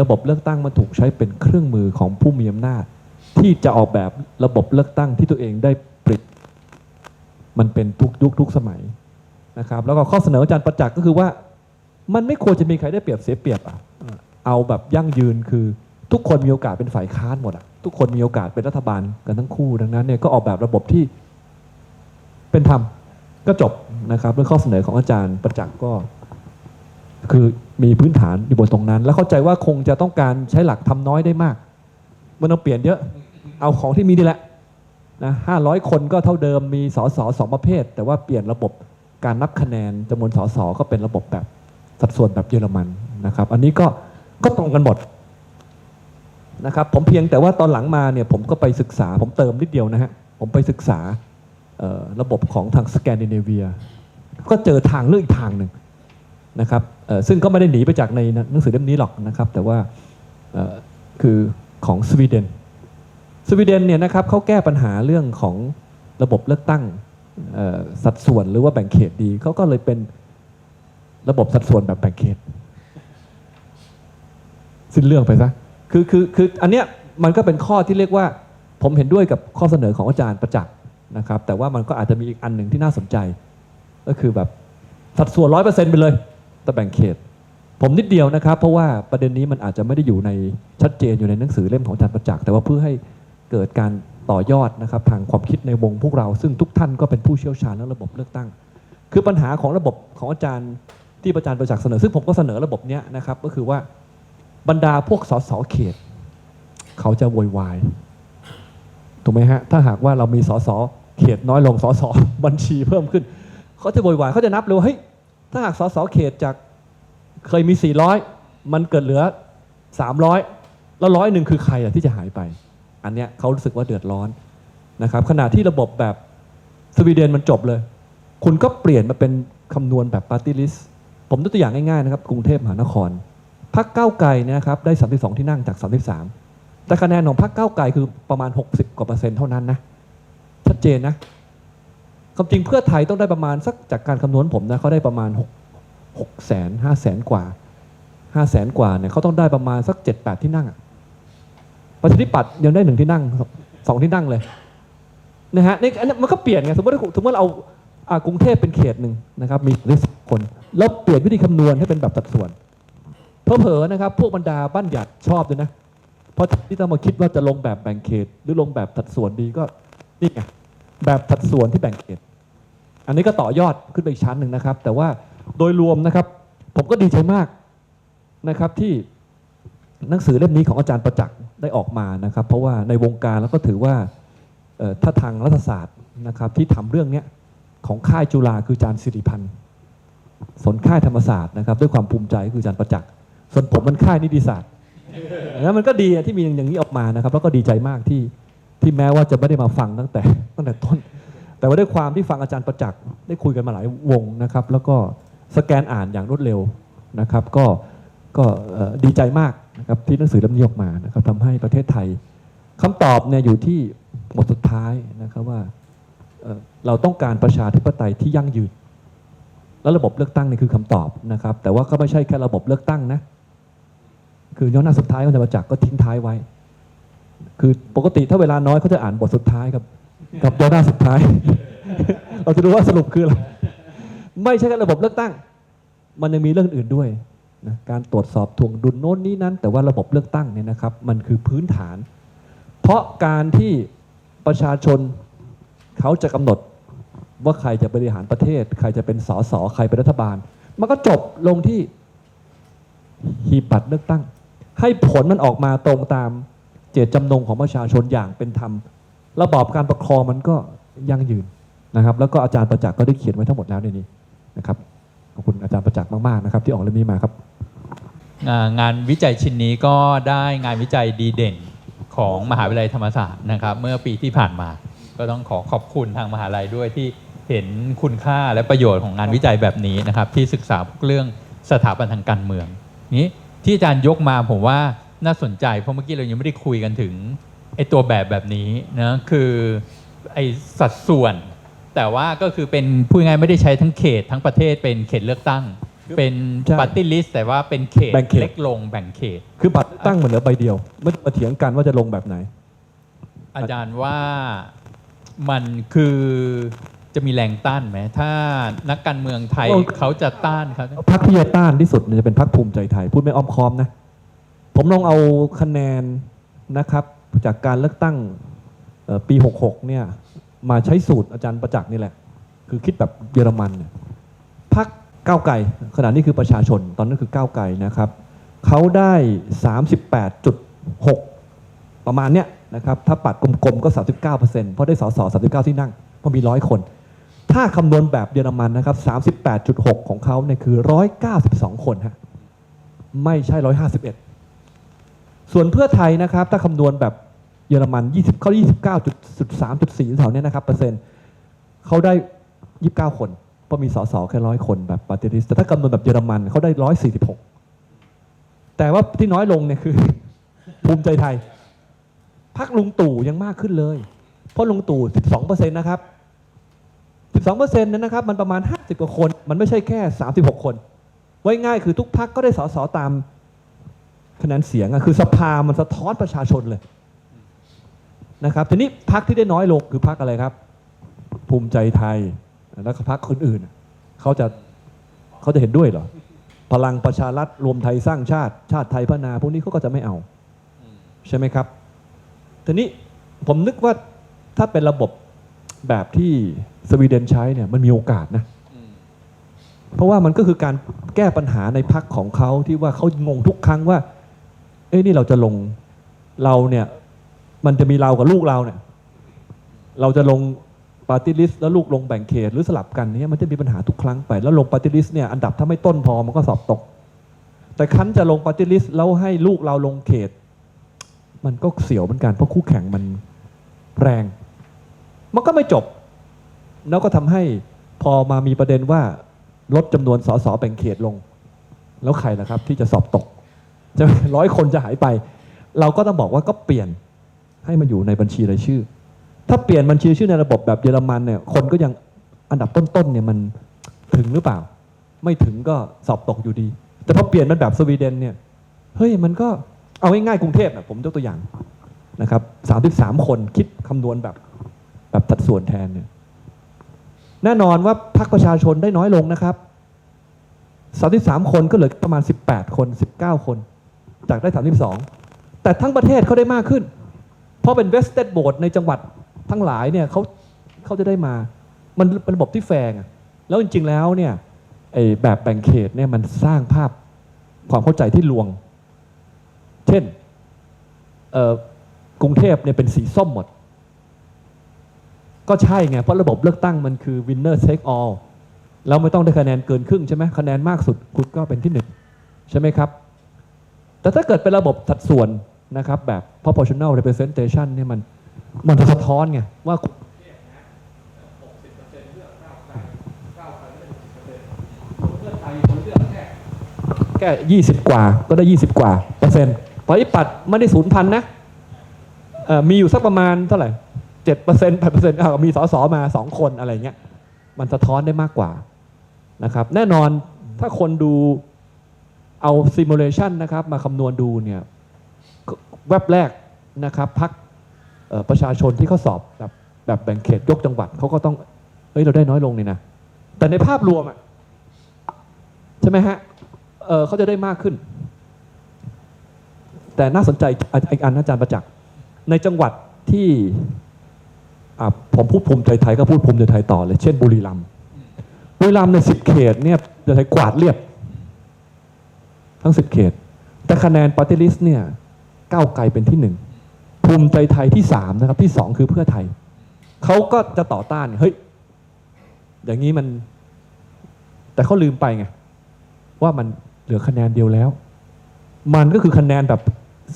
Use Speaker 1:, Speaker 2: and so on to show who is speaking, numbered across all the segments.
Speaker 1: ระบบเลือกตั้งมันถูกใช้เป็นเครื่องมือของผู้มีอำนาจ ที่จะออกแบบระบบเลือกตั้งที่ตัวเองได้ปริดมันเป็นทุกยุคทุกสมัยนะครับแล้วก็ข้อเสนออาจารย์ประจักษ์ก็คือว่า มันไม่ควรจะมีใครได้เปรียบเสียเปรียบอะเอาแบบยั่งยืนคือทุกคนมีโอกาสเป็นฝ่ายค้านหมดอะทุกคนมีโอกาสเป็นรัฐบาลกันทั้งคู่ดังนั้นเนี่ยก็ออกแบบระบบที่เป็นธรรมก็จบนะครับเรื่องข้อเสนอของอาจารย์ประจักษ์ก็ คือมีพื้นฐานอยู่บนตรงนั้น แล้วเข้าใจว่าคงจะต้องการใช้หลักทำน้อยได้มากไมันต้องเปลี่ยนเยอะเอาของที่มีนี่แหละนะห้าร้อยคนก็เท่าเดิมมีสสสองประเภท แต่ว่าเปลี่ยนระบบการนับคะแนนจำนวนสสก็เป็นระบบแบบสัดส่วนแบบเยอรมันนะครับ อันนี้ก็ก็ตรงกันหมดนะครับ ผมเพียงแต่ว่าตอนหลังมาเนี่ยผมก็ไปศึกษา ผมเติมนิดเดียวนะฮะผมไปศึกษาระบบของทางสแกนดิเนเวีย ก็เจอทางเลือกอีกทางหนึ่ง นะครับซึ่งก็ไม่ได้หนีไปจากในหนังสือเล่มนี้หรอกนะครับ แต่ว่าคือของสวีเดนสวีเดนเนี่ยนะครับเขาแก้ปัญหาเรื่องของระบบเลือกตั้งสัดส่วนหรือว่าแบ่งเขตดีเขาก็เลยเป็นระบบสัดส่วนแบบแบ่งเขต สิ้นเรื่องไปซะคือคือคืออันเนี้ยมันก็เป็นข้อที่เรียกว่า ผมเห็นด้วยกับข้อเสนอของอาจารย์ประจักษ์นะครับ แต่ว่ามันก็อาจจะมีอีกอันหนึ่งที่น่าสนใจ ก็คือแบบสัดส่วนร้อยเปอร์เซ็นต์ไปเลย แต่แบ่งเขต ผมนิดเดียวนะครับ เพราะว่าประเด็นนี้มันอาจจะไม่ได้อยู่ในชัดเจนอยู่ในหนังสือเล่มของอาจารย์ประจักษ์แต่ว่าเพื่อให้เกิดการต่อยอดนะครับทางความคิดในวงพวกเรา ซึ่งทุกท่านก็เป็นผู้เชี่ยวชาญเรื่องระบบเลือกตั้ง คือปัญหาของระบบของอาจารย์ที่อาจารย์ประจักษ์เสนอ ซึ่งผมก็เสนอระบบเนี้ยนะครับก็คือว่าบรรดาพวกสสเขต เขาจะโวยวายถูกไหมฮะถ้าหากว่าเรามีสสเขตน้อยลงสสบัญชีเพิ่มขึ้น เขาจะโวยวายเขาจะนับเลยว่าเฮ้ย ถ้าหากสสเขตจากเคยมี 400 มันเกิดเหลือ 300 แล้วร้อยหนึ่งคือใครอะที่จะหายไป อันเนี้ยเขารู้สึกว่าเดือดร้อนนะครับขณะที่ระบบแบบสวีเดนมันจบเลย คุณก็เปลี่ยนมาเป็นคำนวณแบบปาร์ตี้ลิสผมยกตัวอย่างง่ายๆนะครับกรุงเทพมหานครพรรคก้าวไกลนยนะครับได้ 32 ที่นั่งจาก 33 แต่คะแนนของพรรคก้าวไกลคือประมาณ 60 กว่าเปอร์เซ็นต์เท่านั้นนะชัดเจนนะ ความจริงเพื่อไทยต้องได้ประมาณสักจากการคำนวณผมนะเขาได้ประมาณ6 6แสนห้าแสนกว่า5แสนกว่าเนี่ยเขาต้องได้ประมาณสัก7 8ที่นั่งอะประชาธิปัตย์ยังได้หนึ่งที่นั่งสองที่นั่งเลยนะฮะนี่อันนี้มันก็เปลี่ยนไงสมมติว่าสมมติเราเอากรุงเทพเป็นเขตหนึ่งนะครับ มีสิบคนแล้วเปลี่ยนวิธีคำนวณให้เป็นแบบสัดส่วนเผลอๆนะครับพวกบรรดาบ้านหยัดชอบด้วยนะเพราะที่ต้องมาคิดว่าจะลงแบบแบ่งเขต หรือลงแบบสัดส่วนดีก็นี่ไงแบบสัดส่วนที่แบ่งเขต อันนี้ก็ต่อยอดขึ้นไปอีกชั้นหนึ่งนะครับ แต่ว่าโดยรวมนะครับ ผมก็ดีใจมากนะครับที่หนังสือเล่มนี้ของอาจารย์ประจักษ์ได้ออกมานะครับ เพราะว่าในวงการแล้วก็ถือว่าถ้าทางรัฐศาสตร์นะครับที่ทำเรื่องนี้ของค่ายจุฬาคืออาจารย์สิริพันธ์ส่วนค่ายธรรมศาสตร์นะครับ ด้วยความภูมิใจคืออาจารย์ประจักษ์ส่วนผมมันค่ายนิติศาสตร์แล้วมันก็ดีที่มีอย่างนี้ออกมานะครับ แล้วก็ดีใจมากที่ที่แม้ว่าจะไม่ได้มาฟังตั้งแต่ตั้งแต่ต้น แต่ว่าด้วยความที่ฟังอาจารย์ประจักษ์ได้คุยกันมาหลายวงนะครับ แล้วก็สแกนอ่านอย่างรวดเร็วนะครับ ก็ก็ดีใจมากนะครับที่หนังสือเล่มนี้ออกมานะครับทำให้ประเทศไทยคำตอบเนี่ยอยู่ที่บทสุดท้ายนะครับว่าเราต้องการประชาธิปไตยที่ยั่งยืน แล้วระบบเลือกตั้งนี่คือคำตอบนะครับ แต่ว่าก็ไม่ใช่แค่ระบบเลือกตั้งนะคือย้อนหน้าสุดท้ายของอาจารย์ประจักษ์ก็ทิ้งท้ายไว้ คือปกติถ้าเวลาน้อยเขาจะอ่านบทสุดท้ายครับ กับย้อนหน้าสุดท้าย เราจะรู้ว่าสรุปคืออะไรไม่ใช่แค่ระบบเลือกตั้ง มันยังมีเรื่องอื่นด้วยนะการตรวจสอบทวงดุลโน้นนี้นั้น แต่ว่าระบบเลือกตั้งเนี่ยนะครับ มันคือพื้นฐาน เพราะการที่ประชาชนเขาจะกำหนดว่าใครจะบริหารประเทศ ใครจะเป็นสสใครเป็นรัฐบาล มันก็จบลงที่หีบบัตรเลือกตั้ง ให้ผลมันออกมาตรงตามเจตจำนงของประชาชนอย่างเป็นธรรม ระบอบการปกครองมันก็ยั่งยืนนะครับ แล้วก็อาจารย์ประจักษ์ก็ได้เขียนไว้ทั้งหมดแล้วในนี้นะครับขอบคุณอาจารย์ประจักษ์มากๆนะครับที่ออกเล่มนี้มาครับ
Speaker 2: งานวิจัยชิ้นนี้ก็ได้งานวิจัยดีเด่นของมหาวิทยาลัยธรรมศาสตร์นะครับ เมื่อปีที่ผ่านมา ก็ต้องขอขอบคุณทางมหาลัยด้วยที่เห็นคุณค่าและประโยชน์ของงานวิจัยแบบนี้นะครับ ที่ศึกษาเรื่องสถาบันทางการเมืองนี้ที่อาจารย์ยกมาผมว่าน่าสนใจเพราะเมื่อกี้เรายังไม่ได้คุยกันถึง ไอ้ตัวแบบแบบนี้นะคือไอ้สัดส่วน แต่ว่าก็คือเป็นพูดง่ายๆไม่ได้ใช้ทั้งเขตทั้งประเทศเป็นเขตเลือกตั้ง เป็น
Speaker 1: ใช่
Speaker 2: ปาร์ตี้ลิสต์แต่ว่าเป็นเขต
Speaker 1: แบ่งเขต
Speaker 2: เล็กลงแบ่งเขต
Speaker 1: คือบัตรตั้งเหมือนเหลือใบเดียวไม่ต้องมาเถียงกันว่าจะลงแบบไหน
Speaker 2: อาจารย์ว่ามันคือจะมีแรงต้านไหม ถ้านักการเมืองไทย
Speaker 1: โอ้
Speaker 2: เขาจะต้านเขา
Speaker 1: พรรคที่จะต้านที่สุดเนี่ยจะเป็นพรรคภูมิใจไทย พูดไม่อ้อมค้อมนะ ผมลองเอาคะแนนนะครับ จากการเลือกตั้งปี 66 เนี่ยมาใช้สูตรอาจารย์ประจักษ์นี่แหละ คือคิดแบบเยอรมันเนี่ยพรรคก้าวไกลขณะนี้คือประชาชนตอนนั้นคือก้าวไกลนะครับเขาได้ 38.6 ประมาณเนี้ยนะครับถ้าปัดกลมๆก็ 39%เพราะได้สส39 ที่นั่งเพราะมีร้อยคน ถ้าคำนวณแบบเยอรมันนะครับ 38.6 ของเขาเนี่ยคือ 192 คนฮะไม่ใช่ 151 ส่วนเพื่อไทยนะครับ ถ้าคำนวณแบบเยอรมัน20เขา29.3.4แถวเนี้ยนะครับเปอร์เซ็นต์เขาได้ 29 คนเพราะมีสสแค่ร้อยคนแบบปาร์ตี้ลิสแต่ถ้าคำนวณแบบเยอรมันเขาได้ 146 แต่ว่าที่น้อยลงเนี่ยคือ ภูมิใจไทยพักลุงตู่ยังมากขึ้นเลย เพราะลุงตู่ 12%นะครับ 12%นั้นนะครับ มันประมาณ 50กว่าคน มันไม่ใช่แค่ 36 คน ไว้ง่ายคือทุกพักก็ได้สสตาม คะแนนเสียงอะคือสภามันสะท้อนประชาชนเลยนะครับทีนี้พักที่ได้น้อยลงคือพักอะไรครับ ภูมิใจไทยแล้วก็พักคนอื่นเขาจะเขาจะเห็นด้วยเหรอพลังประชารัฐรวมไทยสร้างชาติชาติไทยพัฒนาพวกนี้เขาก็จะไม่เอา ใช่ไหมครับทีนี้ผมนึกว่าถ้าเป็นระบบแบบที่สวีเดนใช้เนี่ยมันมีโอกาสนะเพราะว่ามันก็คือการแก้ปัญหาในพักของเขาที่ว่าเขางงทุกครั้งว่า เอ้ยนี่เราจะลงเราเนี่ย มันจะมีเรากับลูกเราเนี่ย เราจะลงปาร์ตี้ลิสต์แล้วลูกลงแบ่งเขตหรือสลับกันเนี่ยมันจะมีปัญหาทุกครั้งไป แล้วลงปาร์ตี้ลิสต์เนี่ยอันดับถ้าไม่ต้นพอมันก็สอบตก แต่คั้นจะลงปาร์ตี้ลิสต์แล้วให้ลูกเราลงเขต มันก็เสียวเหมือนกันเพราะคู่แข่งมันแรง มันก็ไม่จบ แล้วก็ทำให้พอมามีประเด็นว่าลดจำนวนสสแบ่งเขตลง แล้วใครล่ะครับ ที่จะสอบตก จะร้อยคนจะหายไป เราก็ต้องบอกว่าก็เปลี่ยนให้มันอยู่ในบัญชีรายชื่อ ถ้าเปลี่ยนบัญชีชื่อในระบบแบบเยอรมันเนี่ยคนก็ยังอันดับต้นๆเนี่ยมันถึงหรือเปล่า ไม่ถึงก็สอบตกอยู่ดี แต่พอเปลี่ยนมันแบบสวีเดนเนี่ยเฮ้ยมันก็เอาง่ายๆกรุงเทพนะผมยกตัวอย่างนะครับสามสิบสามคนคิดคำนวณแบบแบบสัดส่วนแทนเนี่ยแน่นอนว่าพรรคประชาชนได้น้อยลงนะครับ33 คนก็เหลือประมาณ 18 คน 19 คน จากได้ 32 แต่ทั้งประเทศเขาได้มากขึ้น เพราะเป็นเวสเ e ดโบดในจังหวัดทั้งหลายเนี่ยเขาเขาจะได้มา มันเป็นระบบที่แฟงแล้วจริงๆแล้วเนี่ยไอ้แบบแบ่งเขตเนี่ยมันสร้างภาพความเข้าใจที่ลวง เช่นกรุงเทพเนี่ยเป็นสีส้มหมด ก็ใช่ไง เพราะระบบเลือกตั้งมันคือ winner take all แล้วไม่ต้องได้คะแนนเกินครึ่งใช่ไหมคะแนนมากสุดคุณก็เป็นที่หนึ่งใช่ไหมครับ แต่ถ้าเกิดเป็นระบบสัดส่วนนะครับแบบ proportional representation เนี่ยมันมันจะสะท้อนไงว่าแค่ยี่สิบกว่าก็ได้ยี่สิบกว่าเปอร์เซ็นต์พออิปัดไม่ได้ศูนย์พันนะมีอยู่สักประมาณเท่าไหร่เจ็ดเปอร์เซ็นต์แปดเปอร์เซ็นต์มีสสมาสองคนอะไรเงี้ย มันสะท้อนได้มากกว่านะครับ แน่นอนถ้าคนดู เอาซิมูเลชันนะครับมาคำนวณดูเนี่ยก็แวบแรกนะครับพักประชาชนที่เขาสอบแบบแบบแบ่งเขตยกจังหวัดเขาก็ต้องเฮ้ยเราได้น้อยลงนี่นะแต่ในภาพรวมอะใช่ไหมฮะเเขาจะได้มากขึ้น แต่น่าสนใจอีกอันอาจารย์ประจักษ์ในจังหวัดที่ผมพูดภูมิใจไทยก็พูดภูมิใจไทยต่อเลย เช่นบุรีรัมย์บุรีรัมย์ในสิบเขตเนี่ยจะไทยกวาดเรียบ ทั้งสิบเขต แต่คะแนนปาร์ตี้ลิสต์เนี่ยก้าวไกลเป็นที่หนึ่งภูมิใจไทยที่สามนะครับ ที่สองคือเพื่อไทย เขาก็จะต่อต้าน เฮ้ย อย่างนี้มัน แต่เขาลืมไปไง ว่ามันเหลือคะแนนเดียวแล้ว มันก็คือคะแนนแบบ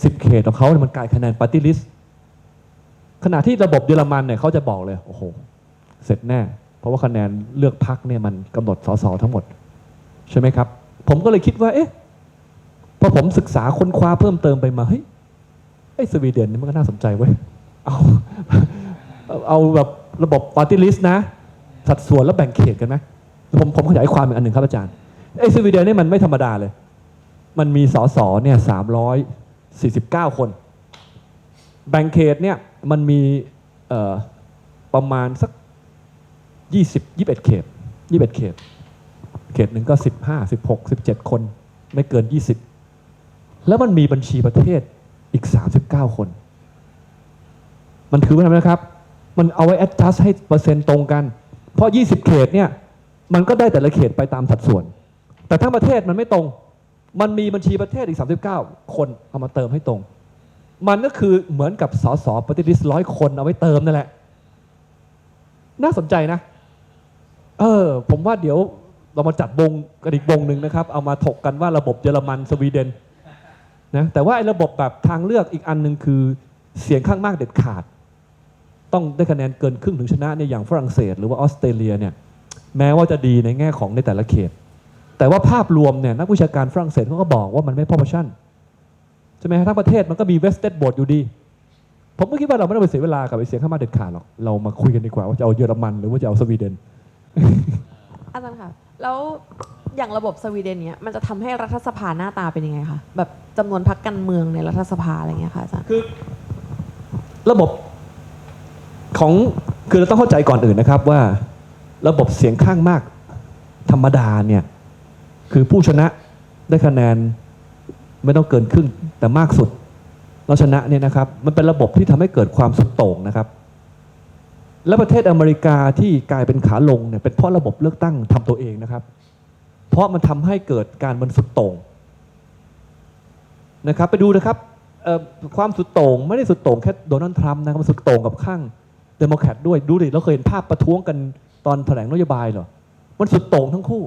Speaker 1: สิบเขตของเขาเนี่ยมันกลายคะแนนปาร์ตี้ลิสต์ขณะที่ระบบเยอรมันเนี่ยเขาจะบอกเลย โอ้โห เสร็จแน่ เพราะว่าคะแนนเลือกพักเนี่ยมันกำหนดสสทั้งหมด ใช่ไหมครับ ผมก็เลยคิดว่า เอ๊ะ อผมศึกษาค้นคว้าเพิ่มเติมไปมาเฮ้ยไอ้สวีเดนนี่มันก็น่าสนใจเว้ยเอาเอาแบบระบบปาร์ตี้ลิสต์นะ สัดส่วนแล้วแบ่งเขตกันไหมผมผมขยายความอีกอันหนึ่งครับอาจารย์ไอ้สวีเดนนี่มันไม่ธรรมดาเลย มันมีสสเนี่ยสามร้อยสี่สิบเก้าคน แบ่งเขตเนี่ยมันมีประมาณสักยี่สิบยี่สิบเอ็ดเขตยี่สิบเอ็ดเขต เขตหนึ่งก็สิบห้าสิบหกสิบเจ็ดคน ไม่เกินยี่สิบ แล้วมันมีบัญชีประเทศอีกสามสิบเก้าคน มันคือว่าทำไมนะครับ มันเอาไว้ adjust ให้เปอร์เซ็นต์ตรงกัน เพราะ 20 เขตเนี่ย มันก็ได้แต่ละเขตไปตามสัดส่วน แต่ทั้งประเทศมันไม่ตรง มันมีบัญชีประเทศอีก 39 คนเอามาเติมให้ตรง มันก็คือเหมือนกับสสปฏิริษีร้อยคนเอาไว้เติมนั่นแหละ น่าสนใจนะ เออ ผมว่าเดี๋ยวเรามาจัดวงกันอีกวงหนึ่งนะครับ เอามาถกกันว่าระบบเยอรมันสวีเดน นะแต่ว่าไอ้ระบบแบบทางเลือกอีกอันหนึ่งคือเสียงข้างมากเด็ดขาด ต้องได้คะแนนเกินครึ่งถึงชนะเนี่ยอย่างฝรั่งเศส หรือว่าออสเตรเลียเนี่ยแม้ว่าจะดีในแง่ของในแต่ละเขต แต่ว่าภาพรวมเนี่ยนักวิชาการฝรั่งเศสเขาก็บอกว่ามันไม่ proportion ใช่ไหมฮะทั้งประเทศมันก็มี vested vote อยู่ดี ผมก็คิดว่าเราไม่ต้องไปเสียเวลากับไอเสียงข้างมากเด็ดขาดหรอกเรามาคุยกันดีกว่าว่าจะเอาเยอรมันหรือว่าจะเอาสวีเดน
Speaker 3: อาจารย์ค่ะแล้ว อย่างระบบสวีเดนเนี้ยมันจะทำให้รัฐสภาหน้าตาเป็นยังไงคะแบบจำนวนพรรคการเมืองในรัฐสภาอะไรเงี้ยค่ะอาจารย์
Speaker 1: คือระบบของคือเราต้องเข้าใจก่อนอื่นนะครับว่า ระบบเสียงข้างมากธรรมดาเนี่ยคือผู้ชนะได้คะแนนไม่ต้องเกินครึ่งแต่มากสุดเราชนะเนี่ยนะครับมันเป็นระบบที่ทำให้เกิดความสุดโต่งนะครับ และประเทศอเมริกาที่กลายเป็นขาลงเนี่ยเป็นเพราะระบบเลือกตั้งทำตัวเองนะครับ เพราะมันทำให้เกิดการมันสุดโต่งนะครับ ไปดูนะครับความสุดโต่งไม่ได้สุดโต่งแค่โดนัลด์ทรัมป์นะครับมันสุดโต่งกับข้างเดโมแครตด้วยดูดิเราเคยเห็นภาพประท้วงกันตอนแถลงนโยบายเหรอมันสุดโต่งทั้งคู่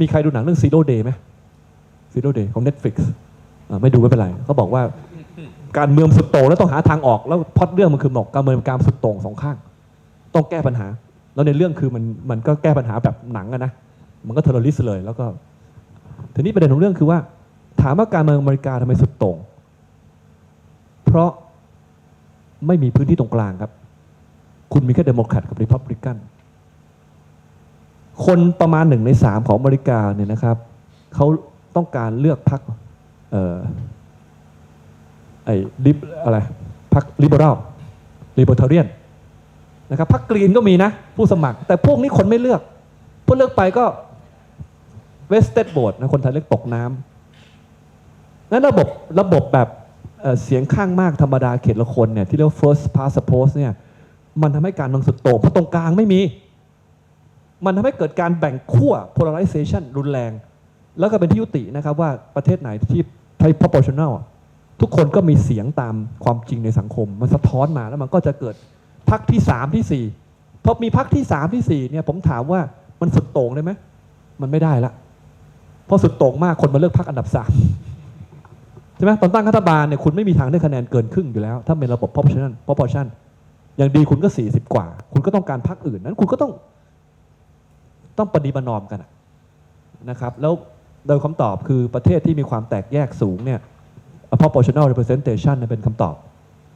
Speaker 1: มีใครดูหนังเรื่อง Zero Day ไหม Zero Day ของ Netflix ไม่ดูไม่เป็นไรเขาบอกว่าการเมืองสุดโต่งแล้วต้องหาทางออกแล้วพอดเรื่องมันคือบอกการเมืองการสุดโต่งสองข้าง ต้องแก้ปัญหา แล้วในเรื่องคือมันมันก็แก้ปัญหาแบบหนังอะนะมันก็เทอร์รลิสเลย แล้วก็ทีนี้ประเด็นของเรื่องคือว่า ถามว่าการเมืองอเมริกาทำไมสุดโต่งเพราะไม่มีพื้นที่ตรงกลางครับ คุณมีแค่เดโมแครตกับริพับลิกันคนประมาณหนึ่งในสามของอเมริกาเนี่ยนะครับเขาต้องการเลือกพรรคเอ่อไอ้ลิบอะไรพรรคลิเบอรัลลิเบอร์เทเรียน นะครับพรรคกรีนก็มีนะ ผู้สมัคร แต่พวกนี้คนไม่เลือกพวกเลือกไปก็เวสเต d โบดนะคนไทยเรียกตกน้ำนั้นระบบระบบแบบเเสียงข้างมากธรรมดาเขตละคนเนี่ยที่เรียกว่า first past the post เนี่ยมันทำให้การเมืองสุดโต่งเพราะตรงกลางไม่มี มันทำให้เกิดการแบ่งขั้ว polarization รุนแรง แล้วก็เป็นที่ยุตินะครับว่าประเทศไหนที่ใช้ proportional ทุกคนก็มีเสียงตามความจริงในสังคม มันสะท้อนมาแล้วมันก็จะเกิด พักที่สามที่สี่พอมีพักที่สามที่สี่เนี่ยผมถามว่ามันสุดโต่งได้ไหมมันไม่ได้ละเพราะสุดโต่งมากคนมาเลือกพักอันดับสามใช่ไหมตอนตั้งรัฐบาลเนี่ยคุณไม่มีทางได้คะแนนเกินครึ่งอยู่แล้ว ถ้าเป็นระบบ proportion proportion อย่างดีคุณก็ 40 กว่า คุณก็ต้องการพรรคอื่นนั้น คุณก็ต้อง ต้องปฏิบัตินอมกันนะครับ แล้วโดยคำตอบคือประเทศที่มีความแตกแยกสูงเนี่ย proportional representation เนี่ยเป็นคำตอบ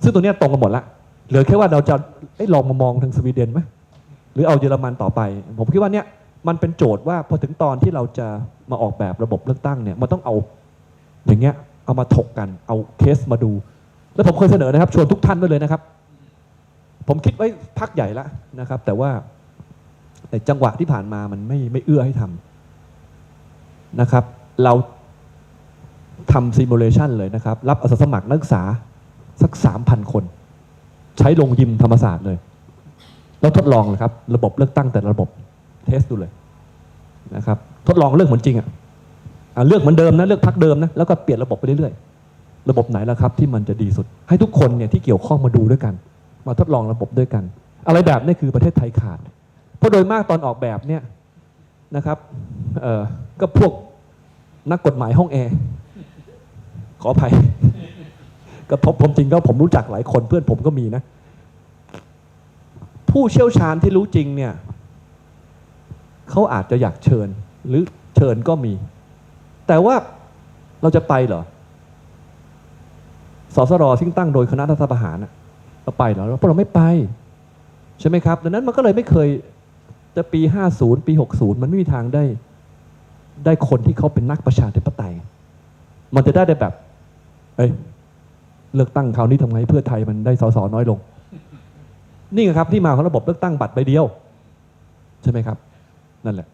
Speaker 1: ซึ่งตัวเนี้ยตรงกันหมดละ เหลือแค่ว่าเราจะอ้ลองมามองทางสวีเดนไหมหรือเอาเยอรมันต่อไป ผมคิดว่าเนี่ยมันเป็นโจทย์ว่าพอถึงตอนที่เราจะมาออกแบบระบบเลือกตั้งเนี่ยมันต้องเอาอย่างเงี้ยเอามาถกกันเอาเคสมาดู แล้วผมเคยเสนอนะครับชวนทุกท่านไว้เลยนะครับ ผมคิดไว้พักใหญ่แล้วนะครับ แต่ว่าแต่จังหวะที่ผ่านมามันไม่ไม่เอื้อให้ทำนะครับ เราทำซิมูเลชันเลยนะครับ รับอาสาสมัครนักศึกษาสักสามพันคน ใช้ลงยิมธรรมศาสตร์เลย แล้วทดลองเลยครับ ระบบเลือกตั้งแต่ระบบเทสดูเลยนะครับ ทดลองเรื่องเหมือนจริงอะเลือกเหมือนเดิมนะเลือกพักเดิมนะแล้วก็เปลี่ยนระบบไปเรื่อยๆระบบไหนล่ะครับที่มันจะดีสุด ให้ทุกคนเนี่ยที่เกี่ยวข้องมาดูด้วยกัน มาทดลองระบบด้วยกัน อะไรแบบนี้คือประเทศไทยขาด เพราะโดยมากตอนออกแบบเนี่ยนะครับก็พวกนักกฎหมายห้องแอร์ขออภัย ก็พบผมจริงก็ผมรู้จักหลายคนเพื่อนผมก็มีนะ ผู้เชี่ยวชาญที่รู้จริงเนี่ยเขาอาจจะอยากเชิญหรือเชิญก็มี แต่ว่าเราจะไปเหรอสสรซึ่งตั้งโดยคณะรัฐประหารน่ะเราไปเหรอเพราะเราไม่ไปใช่ไหมครับดังนั้นมันก็เลยไม่เคยจะปี 50 ปี 60 มันไม่มีทางได้ ได้คนที่เขาเป็นนักประชาธิปไตย มันจะได้แต่แบบ เอ้ย เลือกตั้งคราวนี้ทำไงเพื่อไทยมันได้สสน้อยลง นี่ครับที่มาของระบบเลือกตั้งบัตรใบเดียว ใช่ไหมครับ นั่นแหละ